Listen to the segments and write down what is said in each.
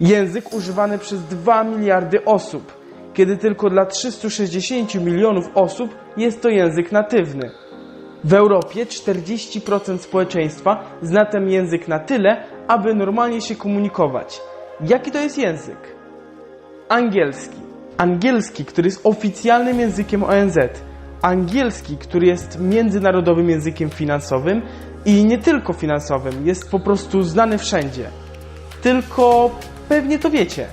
Język używany przez 2 miliardy osób, kiedy tylko dla 360 milionów osób jest to język natywny. W Europie 40% społeczeństwa zna ten język na tyle, aby normalnie się komunikować. Jaki to jest język? Angielski. Angielski, który jest oficjalnym językiem ONZ. Angielski, który jest międzynarodowym językiem finansowym i nie tylko finansowym, jest po prostu znany wszędzie. Tylko pewnie to wiecie.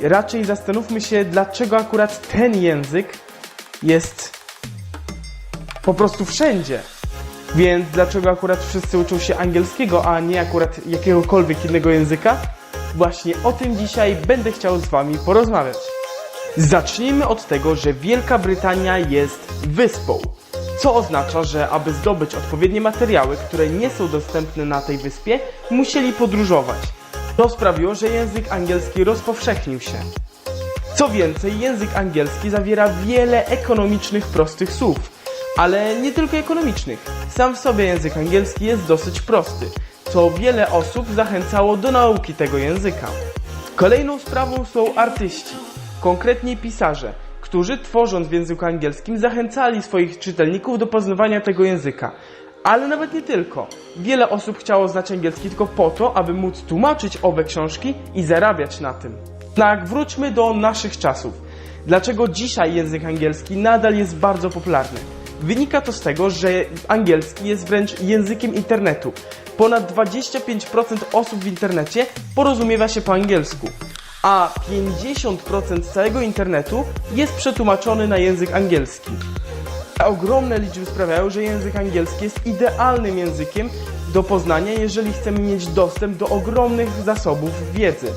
Raczej zastanówmy się, dlaczego akurat ten język jest po prostu wszędzie. Więc dlaczego akurat wszyscy uczą się angielskiego, a nie akurat jakiegokolwiek innego języka? Właśnie o tym dzisiaj będę chciał z Wami porozmawiać. Zacznijmy od tego, że Wielka Brytania jest wyspą. Co oznacza, że aby zdobyć odpowiednie materiały, które nie są dostępne na tej wyspie, musieli podróżować. To sprawiło, że język angielski rozpowszechnił się. Co więcej, język angielski zawiera wiele ekonomicznych, prostych słów, ale nie tylko ekonomicznych. Sam w sobie język angielski jest dosyć prosty, co wiele osób zachęcało do nauki tego języka. Kolejną sprawą są artyści, konkretnie pisarze, którzy tworząc w języku angielskim zachęcali swoich czytelników do poznawania tego języka. Ale nawet nie tylko. Wiele osób chciało znać angielski tylko po to, aby móc tłumaczyć owe książki i zarabiać na tym. Jednak wróćmy do naszych czasów. Dlaczego dzisiaj język angielski nadal jest bardzo popularny? Wynika to z tego, że angielski jest wręcz językiem internetu. Ponad 25% osób w internecie porozumiewa się po angielsku, a 50% całego internetu jest przetłumaczony na język angielski. Ogromne liczby sprawiają, że język angielski jest idealnym językiem do poznania, jeżeli chcemy mieć dostęp do ogromnych zasobów wiedzy.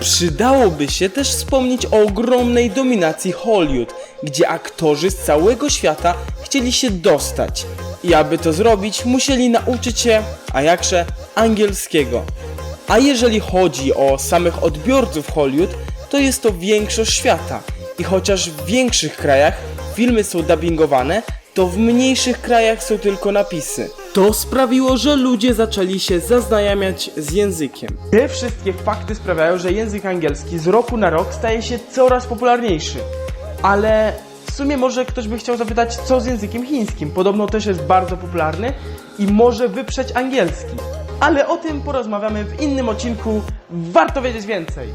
Przydałoby się też wspomnieć o ogromnej dominacji Hollywood, gdzie aktorzy z całego świata chcieli się dostać. I aby to zrobić, musieli nauczyć się, a jakże, angielskiego. A jeżeli chodzi o samych odbiorców Hollywood, to jest to większość świata. I chociaż w większych krajach filmy są dubbingowane, to w mniejszych krajach są tylko napisy. To sprawiło, że ludzie zaczęli się zaznajamiać z językiem. Te wszystkie fakty sprawiają, że język angielski z roku na rok staje się coraz popularniejszy. Ale w sumie może ktoś by chciał zapytać, co z językiem chińskim? Podobno też jest bardzo popularny i może wyprzeć angielski. Ale o tym porozmawiamy w innym odcinku. Warto wiedzieć więcej.